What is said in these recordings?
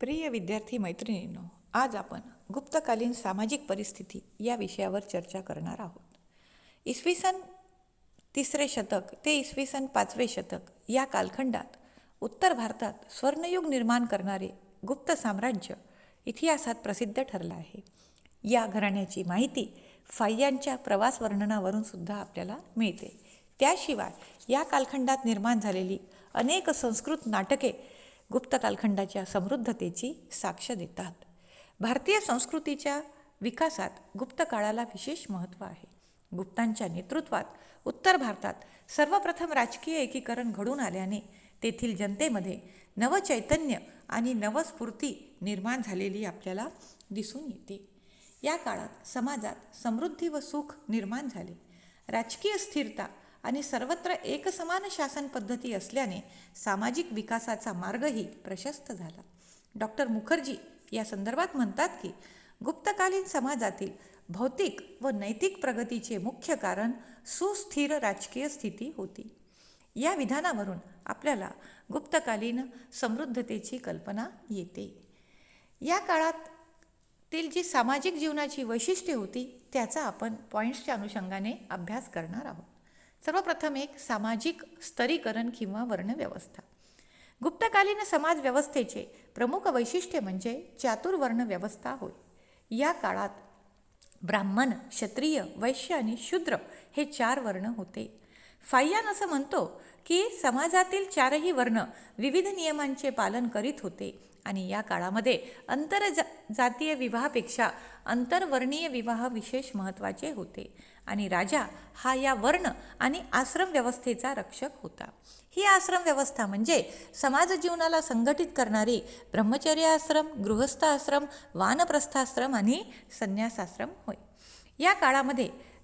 प्रिय विद्यार्थी मैत्रिणींनो आज आपण गुप्तकालीन सामाजिक परिस्थिती या विषयावर चर्चा करणार आहोत. इसवी सन तिसरे शतक ते इसवी सन पाचवे शतक या कालखंडात उत्तर भारतात स्वर्णयुग निर्माण करणारे गुप्त साम्राज्य इतिहासात प्रसिद्ध ठरलं आहे. या घराण्याची माहिती फाय्यांच्या प्रवास वर्णनावरून सुद्धा आपल्याला मिळते. त्याशिवाय या कालखंडात निर्माण झालेली अनेक संस्कृत नाटके गुप्त कालखंडाच्या समृद्धतेची साक्ष देतात. भारतीय संस्कृतीच्या विकासात गुप्त काळाला विशेष महत्त्व आहे. गुप्तांच्या नेतृत्वात उत्तर भारतात सर्वप्रथम राजकीय एकीकरण घडून आल्याने तेथील जनतेमध्ये नवचैतन्य आणि नवस्फूर्ती निर्माण झालेली आपल्याला दिसून येते. या काळात समाजात समृद्धी व सुख निर्माण झाले. राजकीय स्थिरता आणि सर्वत्र एकसमान शासन पद्धती असल्याने सामाजिक विकासाचा मार्गही प्रशस्त झाला. डॉक्टर मुखर्जी या संदर्भात म्हणतात की गुप्तकालीन समाजातील भौतिक व नैतिक प्रगतीचे मुख्य कारण सुस्थिर राजकीय स्थिती होती. या विधानावरून आपल्याला गुप्तकालीन समृद्धतेची कल्पना येते. या काळात तील जी सामाजिक जीवनाची वैशिष्ट्ये होती त्याचा आपण पॉईंट्सच्या अनुषंगाने अभ्यास करणार आहोत. सर्वप्रथम एक सामाजिक स्तरीकरण किंवा वर्णव्यवस्था. गुप्तकालीन समाजव्यवस्थेचे प्रमुख वैशिष्ट्य म्हणजे चातुर्वर्ण व्यवस्था होय. या काळात ब्राह्मण क्षत्रिय वैश्य आणि शूद्र हे चार वर्ण होते. फाय्यान असं म्हणतो की समाजातील चारही वर्ण विविध नियमांचे पालन करीत होते आणि या काळामध्ये आंतरजातीय जा जातीय विवाहापेक्षा आंतरवर्णीय विवाह विशेष महत्त्वाचे होते. आणि राजा हा या वर्ण आणि आश्रम व्यवस्थेचा रक्षक होता. ही आश्रम व्यवस्था म्हणजे समाज जीवनाला संघटित करणारी ब्रह्मचर्य आश्रम गृहस्थ आश्रम वानप्रस्थाश्रम आणि संन्यासाश्रम होय. या काळामध्ये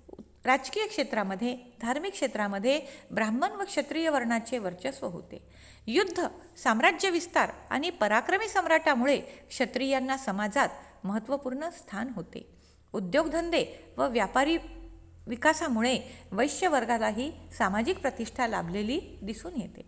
राजकीय क्षेत्रामध्ये धार्मिक क्षेत्रामध्ये ब्राह्मण व क्षत्रिय वर्णाचे वर्चस्व होते. युद्ध साम्राज्य विस्तार आणि पराक्रमी सम्राटामुळे क्षत्रियांना समाजात महत्त्वपूर्ण स्थान होते. उद्योगधंदे व व्यापारी विकासामुळे वैश्य वर्गालाही सामाजिक प्रतिष्ठा लाभलेली दिसून येते.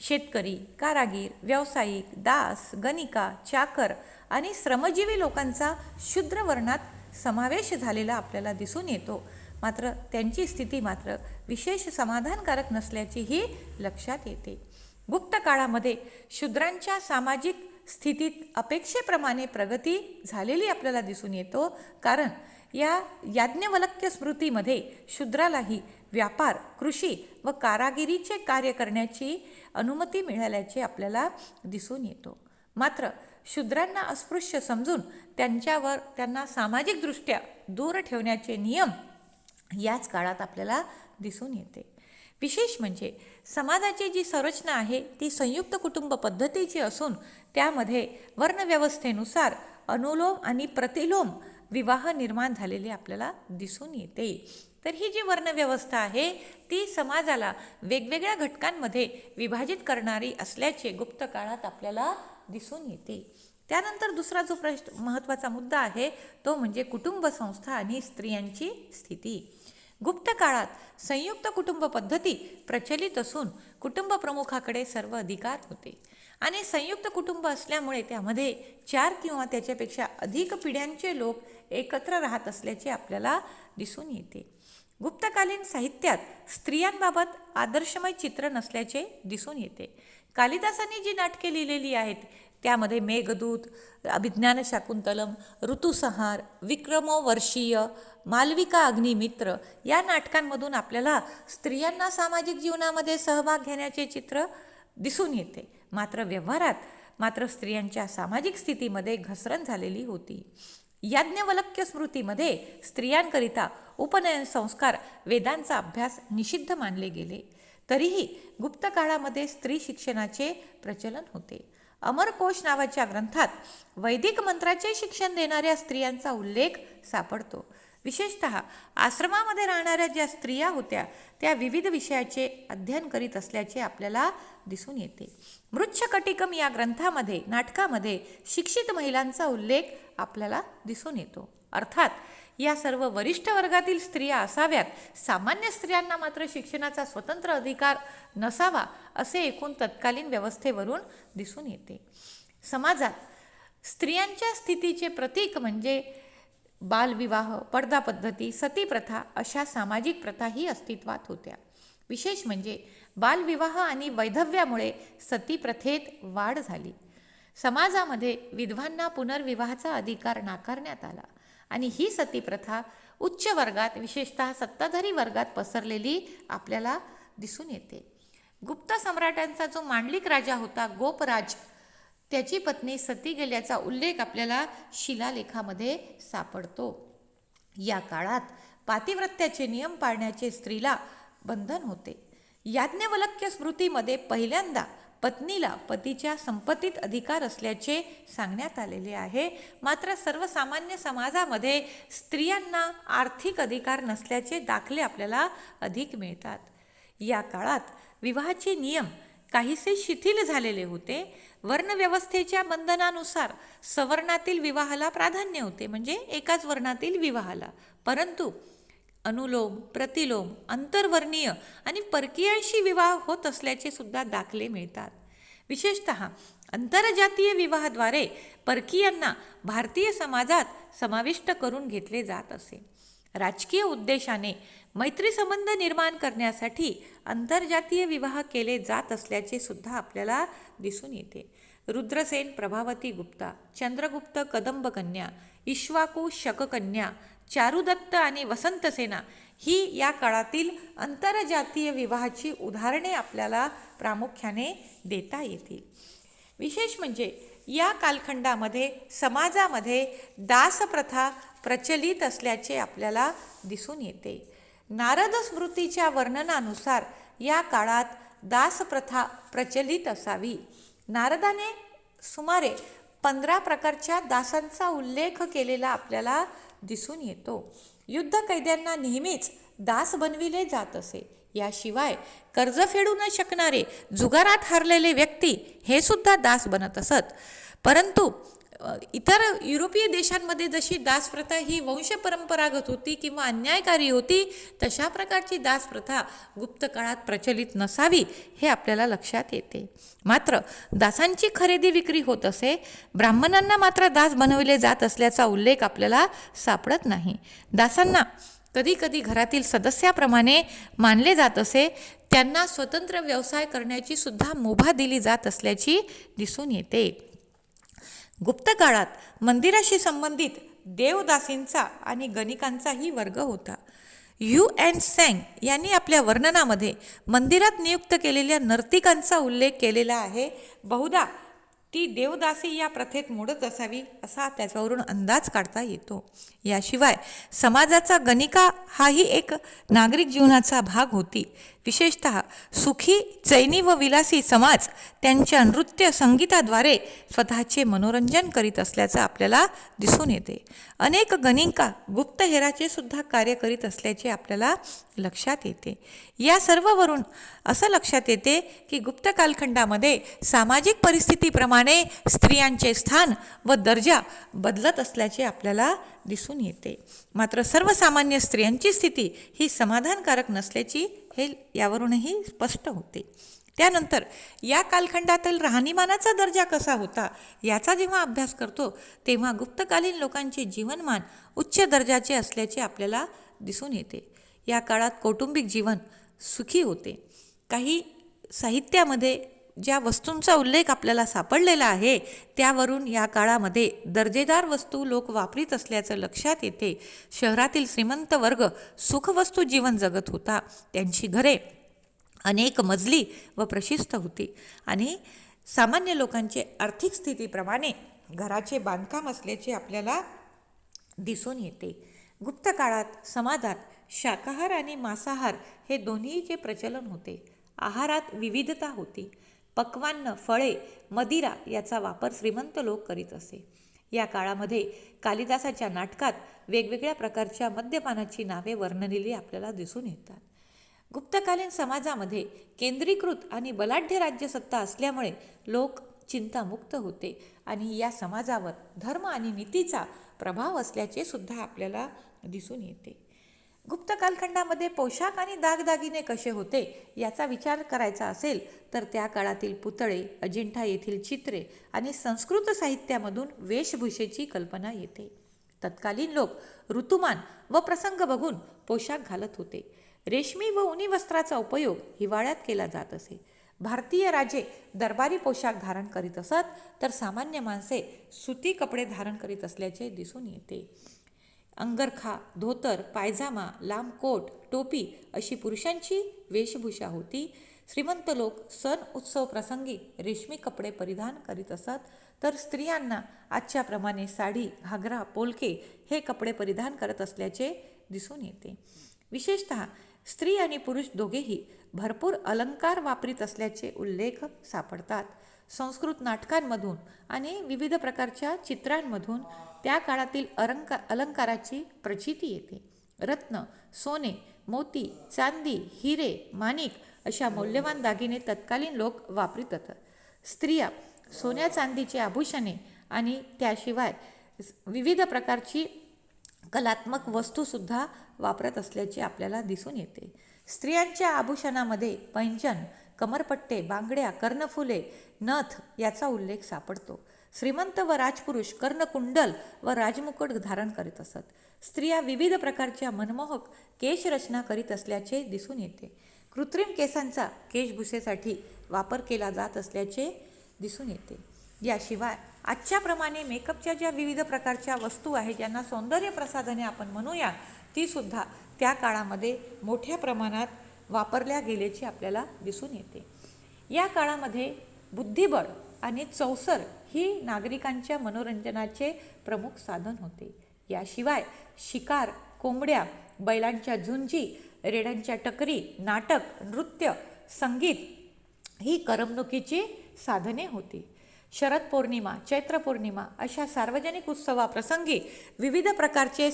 शेतकरी कारागीर व्यावसायिक दास गणिका चाकर आणि श्रमजीवी लोकांचा शूद्र वर्णात समावेश झालेला आपल्याला दिसून येतो. मात्र त्यांची स्थिती मात्र विशेष समाधानकारक नसल्याचीही लक्षात येते. गुप्त काळामध्ये शूद्रांच्या सामाजिक स्थितीत अपेक्षेप्रमाणे प्रगती झालेली आपल्याला दिसून येतो. कारण या याज्ञवलक्य स्मृतीमध्ये शूद्रालाही व्यापार कृषी व कारागिरीचे कार्य करण्याची अनुमती मिळाल्याचे आपल्याला दिसून येतो. मात्र शूद्रांना अस्पृश्य समजून त्यांच्यावर त्यांना सामाजिकदृष्ट्या दूर ठेवण्याचे नियम याच काळात आपल्याला दिसून येते. विशेष म्हणजे समाजाची जी संरचना आहे ती संयुक्त कुटुंब पद्धतीची असून त्यामध्ये वर्णव्यवस्थेनुसार अनुलोम आणि प्रतिलोम विवाह निर्माण झालेले आपल्याला दिसून येते. तर ही जी वर्णव्यवस्था आहे ती समाजाला वेगवेगळ्या घटकांमध्ये विभाजित करणारी असल्याचे गुप्त काळात आपल्याला दिसून येते. त्यानंतर दुसरा जो प्रश्न महत्त्वाचा मुद्दा आहे तो म्हणजे कुटुंब संस्था आणि स्त्रियांची स्थिती. गुप्त काळात संयुक्त कुटुंब पद्धती प्रचलित असून कुटुंब प्रमुखाकडे सर्व अधिकार होते. आणि संयुक्त कुटुंब असल्यामुळे त्यामध्ये चार किंवा त्याच्यापेक्षा अधिक पिढ्यांचे लोक एकत्र राहत असल्याचे आपल्याला दिसून येते. गुप्तकालीन साहित्यात स्त्रियांबाबत आदर्शमय चित्र नसल्याचे दिसून येते. कालिदासांनी जी नाटके लिहिलेली आहेत त्यामध्ये मेघदूत अभिज्ञान शाकुंतलम ऋतुसंहार विक्रमोवर्षीय मालविका अग्निमित्र या नाटकांमधून आपल्याला स्त्रियांना सामाजिक जीवनामध्ये सहभाग घेण्याचे चित्र दिसून येते. मात्र व्यवहारात मात्र स्त्रियांच्या सामाजिक स्थितीमध्ये घसरण झालेली होती. याज्ञवलक्य स्मृतीमध्ये स्त्रियांकरिता उपनयन संस्कार वेदांचा अभ्यास निषिद्ध मानले गेले. तरीही गुप्त काळामध्ये स्त्री शिक्षणाचे प्रचलन होते. अमरकोश नावाच्या ग्रंथात वैदिक मंत्राचे शिक्षण देणाऱ्या स्त्रियांचा उल्लेख सापडतो. विशेषत आश्रमामध्ये राहणाऱ्या ज्या स्त्रिया होत्या त्या विविध विषयाचे अध्ययन करीत असल्याचे आपल्याला दिसून येते. मृच्छकटिकम या ग्रंथामध्ये नाटकामध्ये शिक्षित महिलांचा उल्लेख आपल्याला दिसून येतो. अर्थात या सर्व वरिष्ठ वर्गातील स्त्रिया असाव्यात सामान्य स्त्रियांना मात्र शिक्षणाचा स्वतंत्र अधिकार नसावा असे एकूण तत्कालीन व्यवस्थेवरून दिसून येते. समाजात स्त्रियांच्या स्थितीचे प्रतीक म्हणजे बालविवाह पडदा पद्धती सती प्रथा अशा सामाजिक प्रथाही अस्तित्वात होत्या. विशेष म्हणजे बालविवाह आणि वैधव्यामुळे सती प्रथेत वाढ झाली. समाजामध्ये विधवांना पुनर्विवाहाचा अधिकार नाकारण्यात आला आणि ही सती प्रथा उच्च वर्गात विशेषतः सत्ताधारी वर्गात पसरलेली आपल्याला दिसून येते. गुप्त सम्राटांचा जो मांडलिक राजा होता गोपराज त्याची पत्नी सती गेल्याचा उल्लेख आपल्याला शिलालेखामध्ये सापडतो. या काळात पातिव्रत्याचे नियम पाळण्याचे स्त्रीला बंधन होते. याज्ञवलक्य स्मृतीमध्ये पहिल्यांदा पत्नीला पतीच्या संपत्तीत अधिकार असल्याचे सांगण्यात आलेले आहे. मात्र सर्वसामान्य समाजामध्ये स्त्रियांना आर्थिक अधिकार नसल्याचे दाखले आपल्याला अधिक मिळतात. या काळात विवाहाचे नियम काहीसे शिथिल झालेले होते. वर्णव्यवस्थेच्या बंधनानुसार सवर्णातील विवाहाला प्राधान्य होते. म्हणजे एकाच वर्णातील विवाहाला. परंतु अनुलोम प्रतिलोम अंतर्वर्णीय आणि परकीयांशी विवाह होत असल्याचे सुद्धा दाखले मिळतात. विशेषत आंतरजातीय विवाहाद्वारे परकीयांना भारतीय समाजात समाविष्ट करून घेतले जात असे. राजकीय उद्देशाने मैत्री संबंध निर्माण करण्यासाठी आंतरजातीय विवाह केले जात असल्याचे सुद्धा आपल्याला दिसून येते. रुद्रसेन प्रभावती गुप्ता चंद्रगुप्त कदंबकन्या इश्वाकू शककन्या चारुदत्त आणि वसंतसेना ही या काळातील आंतरजातीय विवाहाची उदाहरणे आपल्याला प्रामुख्याने देता येतील. विशेष म्हणजे या कालखंडामध्ये समाजामध्ये दासप्रथा प्रचलित असल्याचे आपल्याला दिसून येते. नारद स्मृतीच्या वर्णनानुसार या काळात दासप्रथा प्रचलित असावी. नारदाने सुमारे पंधरा प्रकारच्या दासांचा उल्लेख केलेला आपल्याला दिसून येतो. युद्ध कैद्यांना नेहमीच दास बनविले जात असे. याशिवाय कर्ज फेडू न शकणारे जुगारात हरलेले व्यक्ती हे सुद्धा दास बनत असत. परंतु इतर युरोपीय देशांमध्ये जशी दासप्रथा ही वंश परंपरागत होती किंवा अन्यायकारी होती तशा प्रकारची दासप्रथा गुप्त काळात प्रचलित नसावी हे आपल्याला लक्षात येते. मात्र दासांची खरेदी विक्री होत असे ब्राह्मणांना मात्र दास बनविले जात असल्याचा उल्लेख आपल्याला सापडत नाही. दासांना कधी कधी घरातील सदस्याप्रमाणे मानले जात असे त्यांना स्वतंत्र व्यवसाय करण्याची सुद्धा मुभा दिली जात असल्याची दिसून येते. गुप्त काळात मंदिराशी संबंधित देवदासींचा आणि गणिकांचाही वर्ग होता. यू एन सँग यांनी आपल्या वर्णनामध्ये मंदिरात नियुक्त केलेल्या नर्तिकांचा उल्लेख केलेला आहे. बहुधा ती देवदासी या प्रथेत मोडत असावी असा त्याच्यावरून अंदाज काढता येतो. याशिवाय समाजाचा गणिका हाही एक नागरिक जीवनाचा भाग होती. विशेषत सुखी चैनी व विलासी समाज त्यांच्या नृत्य संगीताद्वारे स्वतःचे मनोरंजन करीत असल्याचं आपल्याला दिसून येते. अनेक गणिका गुप्तहेराचे सुद्धा कार्य करीत असल्याचे आपल्याला लक्षात येते. या सर्ववरून असं लक्षात येते की गुप्त कालखंडामध्ये सामाजिक परिस्थितीप्रमाणे स्त्रियांचे स्थान व दर्जा बदलत असल्याचे आपल्याला दिसून येते. मात्र सर्वसामान्य स्त्रियांची स्थिती ही समाधानकारक नसल्याची हे यावरूनही स्पष्ट होते. त्यानंतर या कालखंडातील राहणीमानाचा दर्जा कसा होता याचा जेव्हा अभ्यास करतो तेव्हा गुप्तकालीन लोकांचे जीवनमान उच्च दर्जाचे असल्याचे आपल्याला दिसून येते. या काळात कौटुंबिक जीवन सुखी होते. काही साहित्यामध्ये ज्या वस्तूंचा उल्लेख आपल्याला सापडलेला आहे त्यावरून या काळामध्ये दर्जेदार वस्तू लोक वापरीत असल्याचं लक्षात येते. शहरातील श्रीमंत वर्ग सुखवस्तू जीवन जगत होता. त्यांची घरे अनेक मजली व प्रशिस्त होती. आणि सामान्य लोकांचे आर्थिक स्थितीप्रमाणे घराचे बांधकाम असल्याचे आपल्याला दिसून येते. गुप्त काळात समाजात शाकाहार आणि मांसाहार हे दोन्हीचे प्रचलन होते. आहारात विविधता होती. पक्वान्न फळे मदिरा याचा वापर श्रीमंत लोक करीत असे. या काळामध्ये कालिदासाच्या नाटकात वेगवेगळ्या प्रकारच्या मद्यपानाची नावे वर्णलेली आपल्याला दिसून येतात. गुप्तकालीन समाजामध्ये केंद्रीकृत आणि बलाढ्य राज्यसत्ता असल्यामुळे लोक चिंतामुक्त होते आणि या समाजावर धर्म आणि नीतीचा प्रभाव असल्याचे सुद्धा आपल्याला दिसून येते. गुप्त कालखंडामध्ये पोशाख आणि दागदागिने कसे होते याचा विचार करायचा असेल तर त्या काळातील पुतळे अजिंठा येथील चित्रे आणि संस्कृत साहित्यामधून वेशभूषेची कल्पना येते. तत्कालीन लोक ऋतुमान व प्रसंग बघून पोशाख घालत होते. रेशमी व उनी वस्त्राचा उपयोग हिवाळ्यात केला जात असे. भारतीय राजे दरबारी पोशाख धारण करीत असत तर सामान्य माणसे सुती कपडे धारण करीत असल्याचे दिसून येते. अंगरखा धोतर पायजामा लांब कोट टोपी अशी पुरुषांची वेशभूषा होती. श्रीमंत लोक सण उत्सव प्रसंगी रेशमी कपडे परिधान करीत असत. तर स्त्रियांना आजच्याप्रमाणे साडी घागरा पोलके हे कपडे परिधान करत असल्याचे दिसून येते. विशेषत स्त्री आणि पुरुष दोघेही भरपूर अलंकार वापरीत असल्याचे उल्लेख सापडतात. संस्कृत नाटकांमधून आणि विविध प्रकारच्या चित्रांमधून त्या काळातील अलंका अलंकाराची प्रचिती येते. रत्न सोने मोती चांदी हिरे माणिक अशा मौल्यवान दागिने तत्कालीन लोक वापरीत असत स्त्रिया सोन्या चांदीचे आभूषणे आणि त्याशिवाय विविध प्रकारची कलात्मक वस्तूसुद्धा वापरत असल्याचे आपल्याला दिसून येते. स्त्रियांच्या आभूषणामध्ये पैंजन कमरपट्टे बांगड्या कर्णफुले नथ याचा उल्लेख सापडतो. श्रीमंत व राजपुरुष कर्णकुंडल व राजमुकुट धारण करीत असत. स्त्रिया विविध प्रकारच्या मनमोहक केशरचना करीत असल्याचे दिसून येते. कृत्रिम केसांचा केशभूषेसाठी वापर केला जात असल्याचे दिसून येते. याशिवाय आजच्याप्रमाणे मेकअपच्या ज्या विविध प्रकारच्या वस्तू आहेत ज्यांना सौंदर्य प्रसाधने आपण म्हणूया तीसुद्धा त्या काळामध्ये मोठ्या प्रमाणात वापरल्या गेल्याचे आपल्याला दिसून येते. या काळामध्ये बुद्धिबळ आणि चौसर ही नागरिकांच्या मनोरंजनाचे प्रमुख साधन होते. याशिवाय शिकार कोंबड्या बैलांच्या झुंजी रेड्यांच्या टकरी नाटक नृत्य संगीत ही करमणुकीची साधने होती. शरद पौर्णिमा चैत्र पौर्णिमा अशा सार्वजनिक उत्सवाप्रसंगी विविध प्रकारचे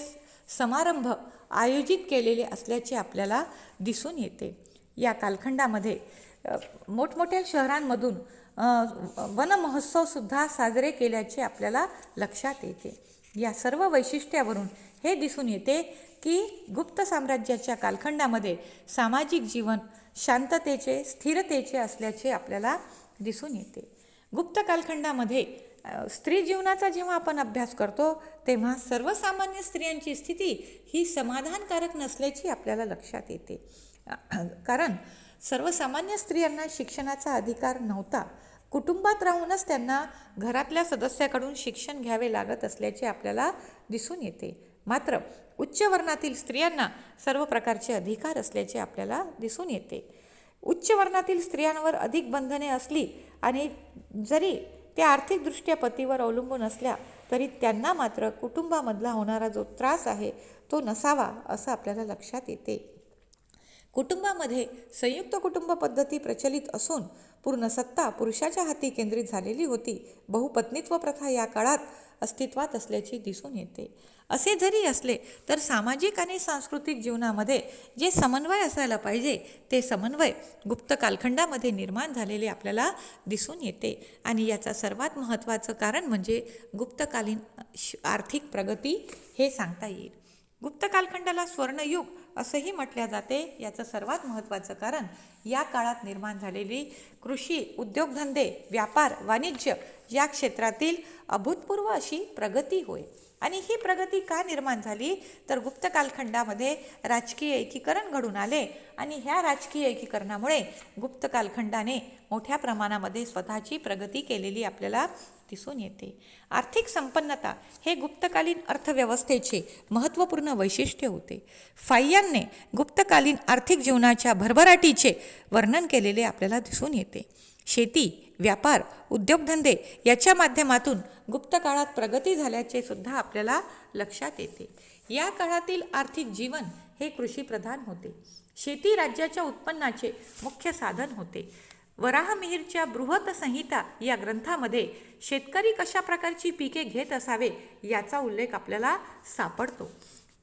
समारंभ आयोजित केलेले असल्याचे आपल्याला दिसून येते. या कालखंडामध्ये मोठमोठ्या शहरांमधून वनमहोत्सवसुद्धा साजरे केल्याचे आपल्याला लक्षात येते. या सर्व वैशिष्ट्यावरून हे दिसून येते की गुप्त साम्राज्याच्या कालखंडामध्ये सामाजिक जीवन शांततेचे स्थिरतेचे असल्याचे आपल्याला दिसून येते. गुप्त कालखंडामध्ये स्त्री जीवनाचा जेव्हा आपण अभ्यास करतो तेव्हा सर्वसामान्य स्त्रियांची स्थिती ही समाधानकारक नसल्याची आपल्याला लक्षात येते. कारण सर्वसामान्य स्त्रियांना शिक्षणाचा अधिकार नव्हता. कुटुंबात राहूनच त्यांना घरातल्या सदस्याकडून शिक्षण घ्यावे लागत असल्याचे आपल्याला दिसून येते. मात्र उच्च वर्णातील स्त्रियांना सर्व प्रकारचे अधिकार असल्याचे आपल्याला दिसून येते. उच्च वर्णातील स्त्रियांवर अधिक बंधने असली आणि जरी त्या आर्थिकदृष्ट्या पतीवर अवलंबून असल्या तरी त्यांना मात्र कुटुंबामधला होणारा जो त्रास आहे तो नसावा असं आपल्याला लक्षात येते. कुटुंबामध्ये संयुक्त कुटुंब पद्धती प्रचलित असून पूर्ण सत्ता पुरुषाच्या हाती केंद्रित झालेली होती. बहुपत्नीत्व प्रथा या काळात अस्तित्वात असल्याची दिसून येते. असे जरी असले तर सामाजिक आणि सांस्कृतिक जीवनामध्ये जे समन्वय असायला पाहिजे ते समन्वय गुप्त कालखंडामध्ये निर्माण झालेले आपल्याला दिसून येते. आणि याचा सर्वात महत्त्वाचं कारण म्हणजे गुप्तकालीन श- आर्थिक प्रगती हे सांगता येईल. गुप्त कालखंडाला स्वर्णयुग असंही म्हटल्या जाते. याचं सर्वात महत्त्वाचं कारण या काळात निर्माण झालेली कृषी उद्योगधंदे व्यापार वाणिज्य या क्षेत्रातील अभूतपूर्व अशी प्रगती होय. आणि ही प्रगती का निर्माण झाली? तर गुप्त कालखंडामध्ये राजकीय एकीकरण घडून आले आणि ह्या राजकीय एकीकरणामुळे गुप्त कालखंडाने मोठ्या प्रमाणामध्ये स्वतःची प्रगती केलेली आपल्याला दिसून येते. आर्थिक संपन्नता हे गुप्तकालीन अर्थव्यवस्थेचे महत्त्वपूर्ण वैशिष्ट्य होते. फाय्यांने गुप्तकालीन आर्थिक जीवनाच्या भरभराटीचे वर्णन केलेले आपल्याला दिसून येते. शेती व्यापार उद्योगधंदे याच्या माध्यमातून गुप्त काळात प्रगती झाल्याचे सुद्धा आपल्याला लक्षात येते. या काळातील आर्थिक जीवन हे कृषीप्रधान होते. शेती राज्याच्या उत्पन्नाचे मुख्य साधन होते. वराहमिहीरच्या बृहत संहिता या ग्रंथामध्ये शेतकरी कशा प्रकारची पिके घेत असावे याचा उल्लेख आपल्याला सापडतो.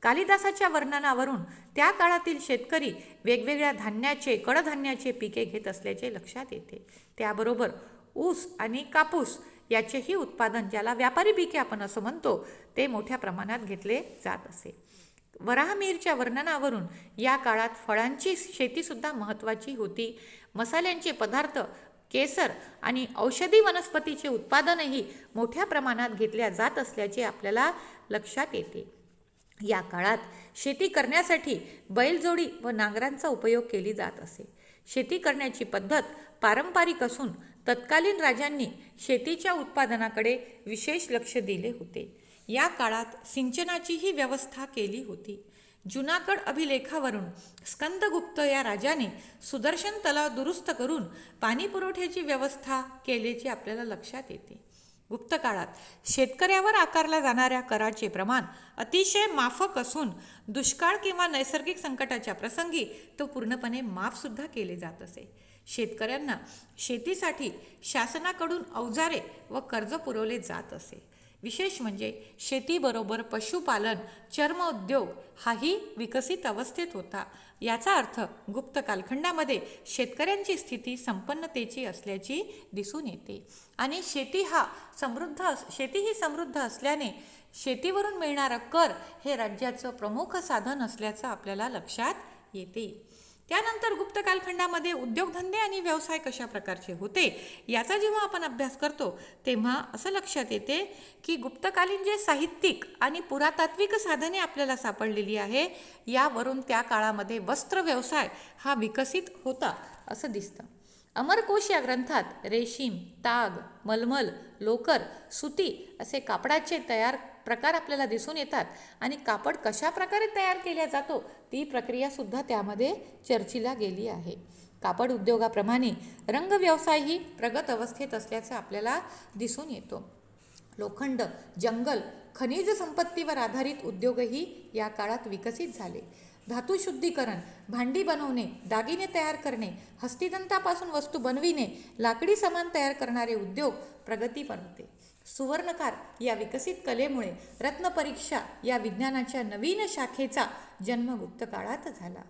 कालिदासाच्या वर्णनावरून त्या काळातील शेतकरी वेगवेगळ्या धान्याचे कडधान्याचे पिके घेत असल्याचे लक्षात येते. त्याबरोबर ऊस आणि कापूस याचेही उत्पादन ज्याला व्यापारी पिके आपण असं म्हणतो ते मोठ्या प्रमाणात घेतले जात असे. वराहमीरच्या वर्णनावरून या काळात फळांची शेतीसुद्धा महत्त्वाची होती. मसाल्यांचे पदार्थ केसर आणि औषधी वनस्पतीचे उत्पादनही मोठ्या प्रमाणात घेतल्या जात असल्याचे आपल्याला लक्षात येते. या काळात शेती करण्यासाठी बैलजोडी व नांगरांचा उपयोग केली जात असे. शेती करण्याची पद्धत पारंपरिक असून तत्कालीन राजांनी शेतीच्या उत्पादनाकडे विशेष लक्ष दिले होते. या काळात सिंचनाचीही व्यवस्था केली होती. जुनागड अभिलेखावरून स्कंदगुप्त या राजाने सुदर्शन तलाव दुरुस्त करून पाणी पुरवठ्याची व्यवस्था केल्याची आपल्याला लक्षात येते. गुप्त काळात. शेतकऱ्यावर आकारल्या जाणाऱ्या कराचे प्रमाण अतिशय माफक असून दुष्काळ किंवा नैसर्गिक संकटाच्या प्रसंगी तो पूर्णपणे माफसुद्धा केले जात असे. शेतकऱ्यांना शेतीसाठी शासनाकडून अवजारे व कर्ज पुरवले जात असे. विशेष म्हणजे शेतीबरोबर पशुपालन चर्मउद्योग हाही विकसित अवस्थेत होता. याचा अर्थ गुप्त कालखंडामध्ये शेतकऱ्यांची स्थिती संपन्नतेची असल्याची दिसून येते. आणि शेती हा समृद्ध अस शेती ही समृद्ध असल्याने शेतीवरून मिळणारा कर हे राज्याचं प्रमुख साधन असल्याचं आपल्याला लक्षात येते. त्यानंतर गुप्त कालखंडामध्ये उद्योगधंदे आणि व्यवसाय कशा प्रकारचे होते याचा जेव्हा आपण अभ्यास करतो तेव्हा असं लक्षात येते की गुप्तकालीन जे साहित्यिक आणि पुरातात्विक साधने आपल्याला सापडलेली आहे यावरून त्या काळामध्ये वस्त्र व्यवसाय हा विकसित होता असं दिसतं. अमरकोश या ग्रंथात रेशीम ताग मलमल लोकर सुती असे कापडाचे तयार प्रकार आपल्याला दिसून येतात. आणि कापड कशा प्रकारे तयार केला जातो ती प्रक्रियासुद्धा त्यामध्ये चर्चिला गेली आहे. कापड उद्योगाप्रमाणे रंग व्यवसायही प्रगत अवस्थेत असल्याचं आपल्याला दिसून येतो. लोखंड जंगल खनिज संपत्तीवर आधारित उद्योगही या काळात विकसित झाले. धातू शुद्धीकरण भांडी बनवणे दागिने तयार करणे हस्तिदंतापासून वस्तू बनविणे लाकडी सामान तयार करणारे उद्योग प्रगती बनवते सुवर्णकार या विकसित कलेमुळे रत्नपरीक्षा या विज्ञानाच्या नवीन शाखेचा जन्म गुप्त काळात झाला.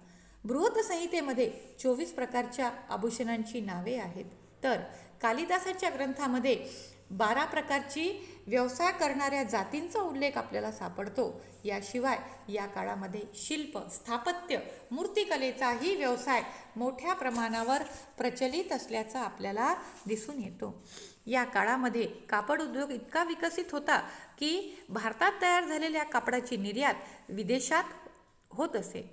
बृहत संहितेमध्ये चोवीस प्रकारच्या आभूषणांची नावे आहेत. तर कालिदासाच्या ग्रंथामध्ये बारा प्रकारची व्यवसाय करणाऱ्या जातींचा उल्लेख आपल्याला सापडतो. याशिवाय या काळामध्ये शिल्प स्थापत्य मूर्तिकलेचाही व्यवसाय मोठ्या प्रमाणावर प्रचलित असल्याचा आपल्याला दिसून येतो. या काळामध्ये कापड उद्योग इतका विकसित होता की भारतात तयार झालेल्या कापडाची निर्यात विदेशात होत असे.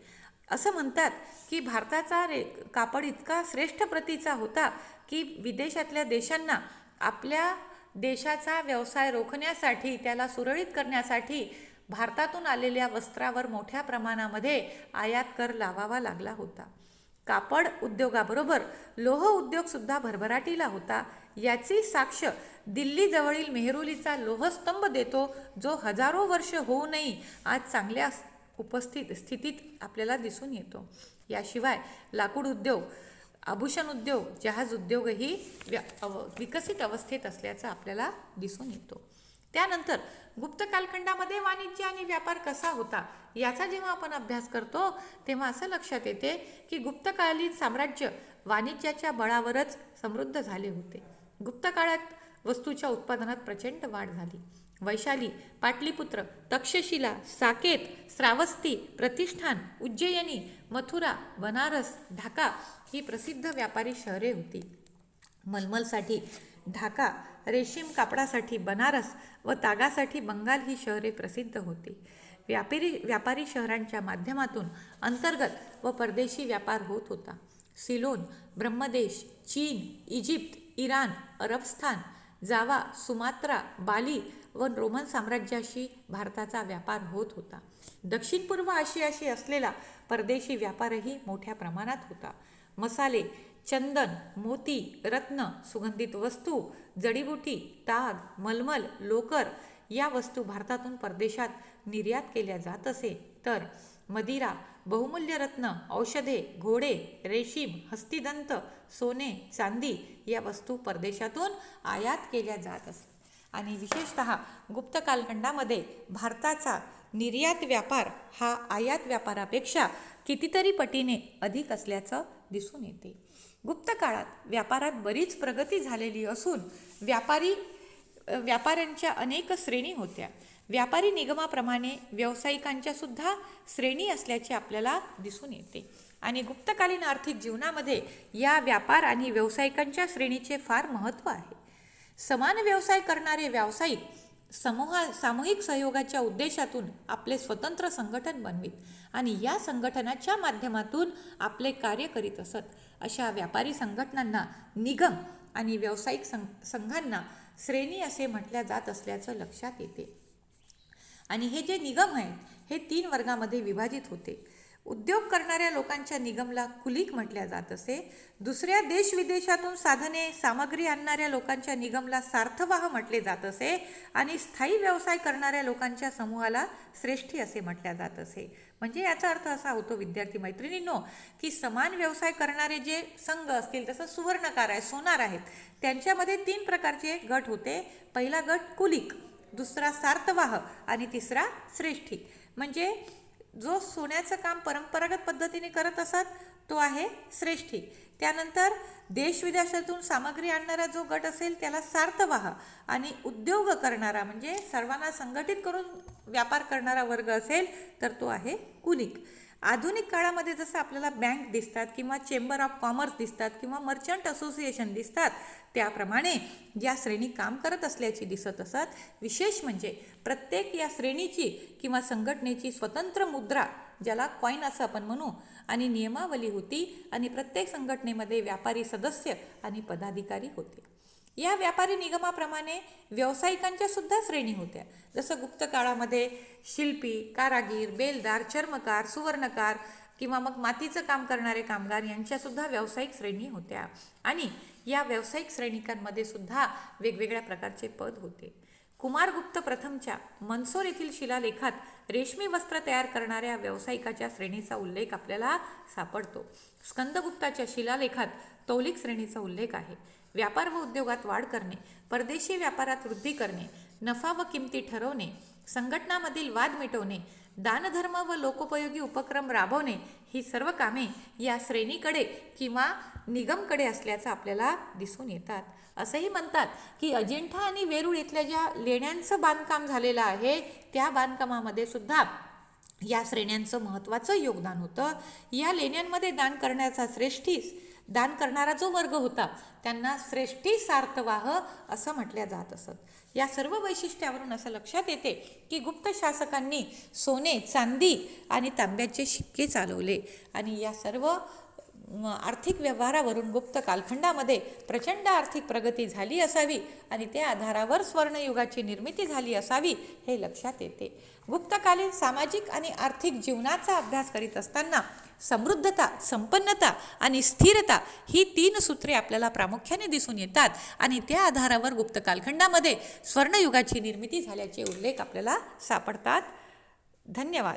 असं म्हणतात की भारताचा रे कापड इतका श्रेष्ठ प्रतीचा होता की विदेशातल्या देशांना आपल्या देशाचा व्यवसाय रोखण्यासाठी त्याला सुरळीत करण्यासाठी भारतातून आलेल्या वस्त्रावर मोठ्या प्रमाणामध्ये आयात कर लावावा लागला होता. कापड उद्योगाबरोबर लोह उद्योगसुद्धा भरभराटीला होता. याची साक्ष दिल्लीजवळील मेहरुलीचा लोहस्तंभ देतो जो हजारो वर्ष होऊनही आज चांगल्या उपस्थित स्थितीत आपल्याला दिसून येतो. याशिवाय लाकूड उद्योग आभूषण उद्योग जहाज उद्योगही व्य अव विकसित अवस्थेत असल्याचा आपल्याला दिसून येतो. त्यानंतर गुप्त कालखंडामध्ये वाणिज्य आणि व्यापार कसा होता याचा जेव्हा आपण अभ्यास करतो तेव्हा असं लक्षात येते की गुप्तकालीन साम्राज्य वाणिज्याच्या बळावरच समृद्ध झाले होते. गुप्त काळात वस्तूच्या उत्पादनात प्रचंड वाढ झाली. वैशाली पाटलीपुत्र तक्षशिला साकेत श्रावस्ती प्रतिष्ठान उज्जयिनी मथुरा बनारस ढाका ही प्रसिद्ध व्यापारी शहरे होती. मलमलसाठी ढाका रेशीम कापडासाठी बनारस व तागासाठी बंगाल ही शहरे प्रसिद्ध होती. व्यापारी व्यापारी शहरांच्या माध्यमातून अंतर्गत व परदेशी व्यापार होत होता. सिलोन ब्रह्मदेश चीन इजिप्त इराण अरबस्थान जावा सुमात्रा बाली व रोमन साम्राज्याशी भारताचा व्यापार होत होता. दक्षिण पूर्व आशियाशी असलेला परदेशी व्यापारही मोठ्या प्रमाणात होता. मसाले चंदन मोती रत्न सुगंधित वस्तू जडीबुटी ताग मलमल लोकर या वस्तू भारतातून परदेशात निर्यात केल्या जात असे. तर मदिरा बहुमूल्य रत्न औषधे घोडे रेशीम हस्तिदंत सोने चांदी या वस्तू परदेशातून आयात केल्या जात असत आणि विशेषत गुप्त कालखंडामध्ये भारताचा निर्यात व्यापार हा आयात व्यापारापेक्षा कितीतरी पटीने अधिक असल्याचं दिसून येते. गुप्त काळात व्यापारात बरीच प्रगती झालेली असून व्यापारी व्यापाऱ्यांच्या अनेक श्रेणी होत्या. व्यापारी निगमाप्रमाणे व्यावसायिकांच्या सुद्धा श्रेणी असल्याचे आपल्याला दिसून येते. आणि गुप्तकालीन आर्थिक जीवनामध्ये या व्यापार आणि व्यावसायिकांच्या श्रेणीचे फार महत्त्व आहे. समान व्यवसाय करणारे व्यावसायिक समूहा सामूहिक सहयोगाच्या उद्देशातून आपले स्वतंत्र संघटन बनवीत आणि या संघटनाच्या माध्यमातून आपले कार्य करीत असत. अशा व्यापारी संघटनांना निगम आणि व्यावसायिक संघ संघांना श्रेणी असे म्हटल्या जात असल्याचं लक्षात येते. आणि हे जे निगम आहेत हे तीन वर्गामध्ये विभाजित होते. उद्योग करणाऱ्या लोकांच्या निगमला कुलिक म्हटल्या जात असे. दुसऱ्या देश विदेशातून साधने सामग्री आणणाऱ्या लोकांच्या निगमला सार्थवाह म्हटले जात असे आणि स्थायी व्यवसाय करणाऱ्या लोकांच्या समूहाला श्रेष्ठी असे म्हटल्या जात असे. म्हणजे याचा अर्थ असा होतो विद्यार्थी मैत्रिणींनो की समान व्यवसाय करणारे जे संघ असतील तसं सुवर्णकार आहे सोनार आहेत त्यांच्यामध्ये तीन प्रकारचे गट होते. पहिला गट कुलिक दुसरा सार्थवाह आणि तिसरा श्रेष्ठी. म्हणजे जो सोन्याचं काम परंपरागत पद्धतीने करत असत तो आहे श्रेष्ठी. त्यानंतर देश विदेशातून सामग्री आणणारा जो गट असेल त्याला सार्थवाह आणि उद्योग करणारा म्हणजे सर्वांना संघटित करून व्यापार करणारा वर्ग असेल तर तो आहे कुलिक. आधुनिक काळामध्ये जसं आपल्याला बँक दिसतात किंवा चेंबर ऑफ कॉमर्स दिसतात किंवा मर्चंट असोसिएशन दिसतात त्याप्रमाणे या श्रेणी काम करत असल्याची दिसत असत. विशेष म्हणजे प्रत्येक या श्रेणीची किंवा संघटनेची स्वतंत्र मुद्रा ज्याला कॉईन असं आपण म्हणू आणि नियमावली होती आणि प्रत्येक संघटनेमध्ये व्यापारी सदस्य आणि पदाधिकारी होते. या व्यापारी निगमाप्रमाणे व्यावसायिकांच्या सुद्धा श्रेणी होत्या. जसं गुप्त काळामध्ये शिल्पी कारागीर बेलदार चर्मकार सुवर्णकार किंवा मग मातीचं काम करणारे कामगार यांच्यासुद्धा व्यावसायिक श्रेणी होत्या. आणि या व्यावसायिक श्रेणिकांमध्ये सुद्धा वेगवेगळ्या प्रकारचे पद होते. कुमारगुप्त प्रथमच्या मनसोर येथील शिलालेखात रेशमी वस्त्र तयार करणाऱ्या व्यावसायिकाच्या श्रेणीचा उल्लेख आपल्याला सापडतो. स्कंदगुप्ताच्या शिलालेखात तौलिक श्रेणीचा उल्लेख आहे. व्यापार व उद्योगात वाढ करणे परदेशी व्यापारात वृद्धी करणे नफा व किमती ठरवणे संघटनामधील वाद मिटवणे दानधर्म व लोकोपयोगी उपक्रम राबवणे ही सर्व कामे या श्रेणीकडे किंवा निगमकडे असल्याचं आपल्याला दिसून येतात. असंही म्हणतात की अजिंठा आणि वेरूळ इथल्या ज्या लेण्यांचं बांधकाम झालेलं आहे त्या बांधकामामध्ये सुद्धा या श्रेण्यांचं महत्त्वाचं योगदान होतं. या लेण्यांमध्ये दान करण्याचा श्रेष्ठीस दान करणारा जो वर्ग होता त्यांना श्रेष्ठी सार्थवाह असं म्हटल्या जात असत. या सर्व वैशिष्ट्यावरून असं लक्षात येते की गुप्त शासकांनी सोने चांदी आणि तांब्याचे शिक्के चालवले आणि या सर्व आर्थिक व्यवहारावरून गुप्त कालखंडामध्ये प्रचंड आर्थिक प्रगती झाली असावी आणि त्या आधारावर स्वर्णयुगाची निर्मिती झाली असावी हे लक्षात येते. गुप्तकालीन सामाजिक आणि आर्थिक जीवनाचा अभ्यास करीत असताना समृद्धता संपन्नता आणि स्थिरता ही तीन सूत्रे आपल्याला प्रामुख्याने दिसून येतात आणि त्या आधारावर गुप्त कालखंडामध्ये स्वर्णयुगाची निर्मिती झाल्याचे उल्लेख आपल्याला सापडतात. धन्यवाद.